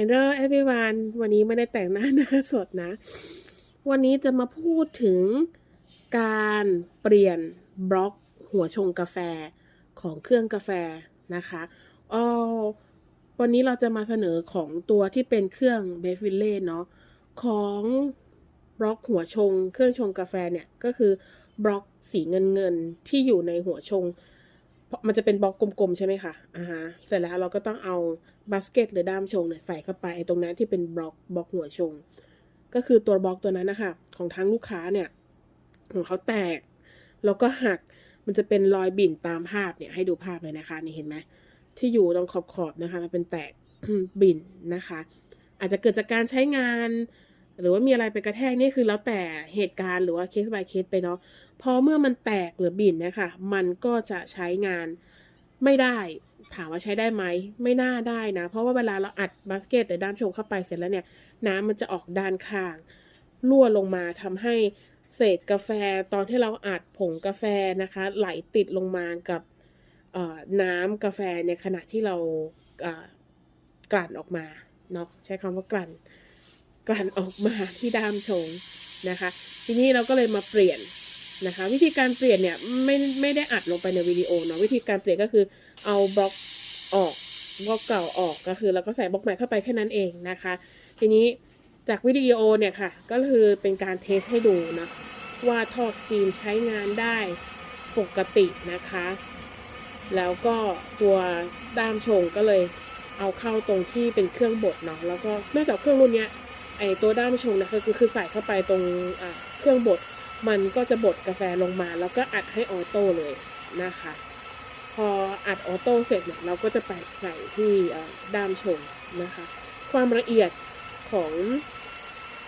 Hello everyone วันนี้ไม่ได้แต่งหน้าหน้าสดนะ วันนี้จะมาพูดถึงการเปลี่ยนบล็อกหัวชงกาแฟของเครื่องกาแฟนะคะอ๋อวันนี้เราจะมาเสนอของตัวที่เป็นเครื่องเบฟิลเล่เนาะของบล็อกหัวชง เครื่องชงกาแฟเนี่ยก็คือบล็อกสีเงินเงินๆที่อยู่ในหัวชง มันจะเป็นบล็อกกลมๆ ใช่ไหมคะอ่าฮะเสร็จแล้วเราก็ต้องเอาบาสเกตหรือด้ามชงเนี่ยใส่เข้าไปไอ้ตรงนั้นที่เป็นบล็อกบล็อกหัวชง ก็คือตัวบล็อกตัวนั้นนะคะของทั้งลูกค้าเนี่ยของเขาแตก แล้วก็หักมันจะเป็นรอยบิ่นตามภาพเนี่ยให้ดูภาพเลยนะคะนี่เห็นไหมที่อยู่ตรงขอบๆนะคะมันเป็นแตก บิ่นนะคะ อาจจะเกิดจากการใช้งาน หรือว่ามีอะไรไปกระแทกนี่คือแล้วแต่เหตุการณ์หรือว่าเคส by เคสไปเนาะพอเมื่อมันแตกหรือบิ่นเนะคะมันก็จะใช้งานไม่ได้ถามว่าใช้ได้ไหมไม่น่าได้นะ เพราะว่าเวลาเราอัดบาสเกตหรือด้ามชงเข้าไปเสร็จแล้วเนี่ย น้ำมันจะออกด้านข้างรั่วลงมาทำให้เศษกาแฟตอนที่เราอัดผงกาแฟนะคะ ไหลติดลงมากับน้ำกาแฟในขณะที่เรากลั่นออกมาเนาะใช้คำว่ากลั่น กลั่นออกมาที่ด้ามชงนะคะ ทีนี้เราก็เลยมาเปลี่ยนนะคะ วิธีการเปลี่ยนเนี่ยไม่ไม่ได้อัดลงไปในวิดีโอเนาะวิธีการเปลี่ยนก็คือเอาบล็อกออกบล็อกเก่าออกก็คือเราก็ใส่บล็อกใหม่เข้าไปแค่นั้นเองนะคะ ทีนี้จากวิดีโอเนี่ยค่ะ ก็คือเป็นการเทสให้ดูนะว่าท่อสตรีมใช้งานได้ปกตินะคะ แล้วก็ตัวด้ามชงก็เลยเอาเข้าตรงที่เป็นเครื่องบดเนาะแล้วก็เนื่องจากเครื่องรุ่นเนี้ย ไอตัวด้ามชงนะคือคือใส่เข้าไปตรงเครื่องบดมันก็จะบดกาแฟลงมา แล้วก็อัดให้ออโต้เลยนะคะ พออัดออโต้เสร็จเนี่ยเราก็จะไปใส่ที่ด้ามชงนะคะ ความละเอียดของ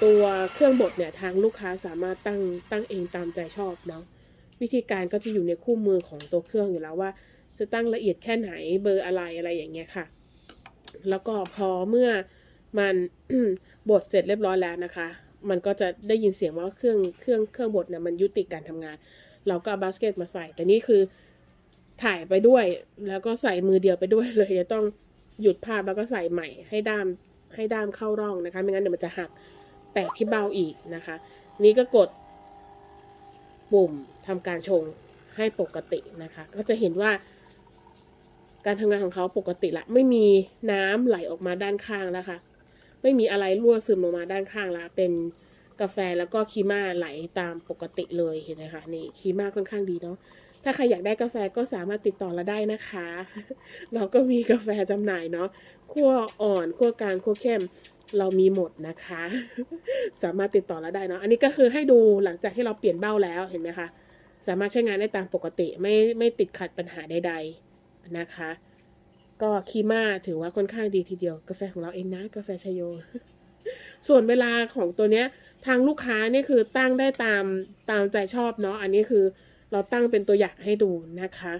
ตัวเครื่องบดเนี่ยทางลูกค้าสามารถตั้งตั้งเองตามใจชอบเนาะวิธีการก็จะอยู่ในคู่มือของตัวเครื่องอยู่แล้วว่า จะตั้งละเอียดแค่ไหนเบอร์อะไรอะไรอย่างเงี้ยค่ะ แล้วก็พอเมื่อ มันบดเสร็จเรียบร้อยแล้วนะคะ มันก็จะได้ยินเสียงว่าเครื่องเครื่องเครื่องบดเนี่ยมันยุติการทำงาน เราก็เอาบาสเกตมาใส่ แต่นี่คือถ่ายไปด้วย แล้วก็ใส่มือเดียวไปด้วยเลยจะต้องหยุดภาพแล้วก็ใส่ใหม่ให้ด้ามให้ด้ามเข้าร่องนะคะ ไม่งั้นเดี๋ยวมันจะหักแตกที่เบ้าอีกนะคะ นี่ก็กดปุ่มทำการชงให้ปกตินะคะ ก็จะเห็นว่า การทำงานของเขาปกติละ ไม่มีน้ำไหลออกมาด้านข้างแล้วค่ะ ไม่มีอะไรรั่วซึมลงมาด้านข้างละเป็นกาแฟแล้วก็คีม่าไหลตามปกติเลยเห็นไหมคะนี่คีม่าค่อนข้างดีเนาะถ้าใครอยากได้กาแฟก็สามารถติดต่อเราได้นะคะ เราก็มีกาแฟจำหน่ายเนาะขั้วอ่อนขั้วกลางขั้วเข้มเรามีหมดนะคะ สามารถติดต่อเราได้เนาะอันนี้ก็คือให้ดูหลังจากที่เราเปลี่ยนเบ้าแล้วเห็นไหมคะสามารถใช้งานได้ตามปกติไม่ไม่ติดขัดปัญหาใด ๆนะคะ ก็คีม่าถือว่าค่อนข้างดีทีเดียว กาแฟของเราเองนะกาแฟชโย ส่วนเวลาของตัวเนี้ย ทางลูกค้านี่คือตั้งได้ตามตามใจชอบเนาะอันนี้คือเราตั้งเป็นตัวอย่างให้ดูนะคะ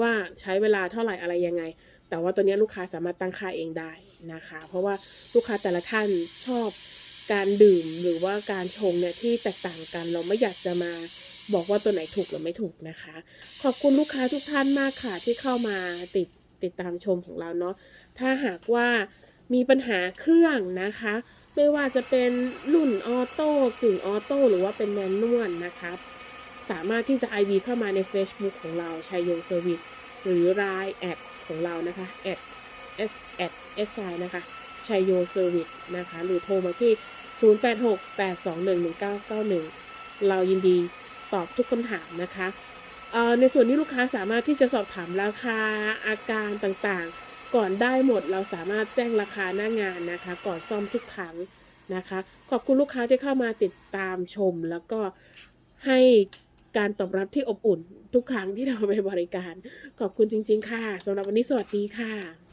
ว่าใช้เวลาเท่าไหร่อะไรยังไง แต่ว่าตัวเนี้ยลูกค้าสามารถตั้งค่าเองได้นะคะ เพราะว่าลูกค้าแต่ละท่านชอบการดื่มหรือว่าการชงเนี่ยที่แตกต่างกัน เราไม่อยากจะมาบอกว่าตัวไหนถูกหรือไม่ถูกนะคะ ขอบคุณลูกค้าทุกท่านมากค่ะที่เข้ามาติด ติดตามชมของเราเนาะถ้าหากว่ามีปัญหาเครื่องนะคะ ไม่ว่าจะเป็นรุ่นออโต้กึ่งออโต้หรือว่าเป็นแมนนวลนะคะสามารถที่จะ IV เข้ามาใน Facebook ของเราชัยยงเซอร์วิสหรือรายแอดของเรานะคะแอด S แอด S I นะคะชัยโยเซอร์วิสนะคะ หรือโทรมาที่ 0868211991 เรายินดีตอบทุกคำถามนะคะ ในส่วนนี้ลูกค้าสามารถที่จะสอบถามราคาอาการต่างๆ ก่อนได้หมดเราสามารถแจ้งราคาหน้างานนะคะ ก่อนซ่อมทุกครั้งนะคะ ขอบคุณลูกค้าที่เข้ามาติดตามชม แล้วก็ให้การตอบรับที่อบอุ่นทุกครั้งที่เราไปบริการ ขอบคุณจริง ๆ ค่ะสำหรับวันนี้สวัสดีค่ะ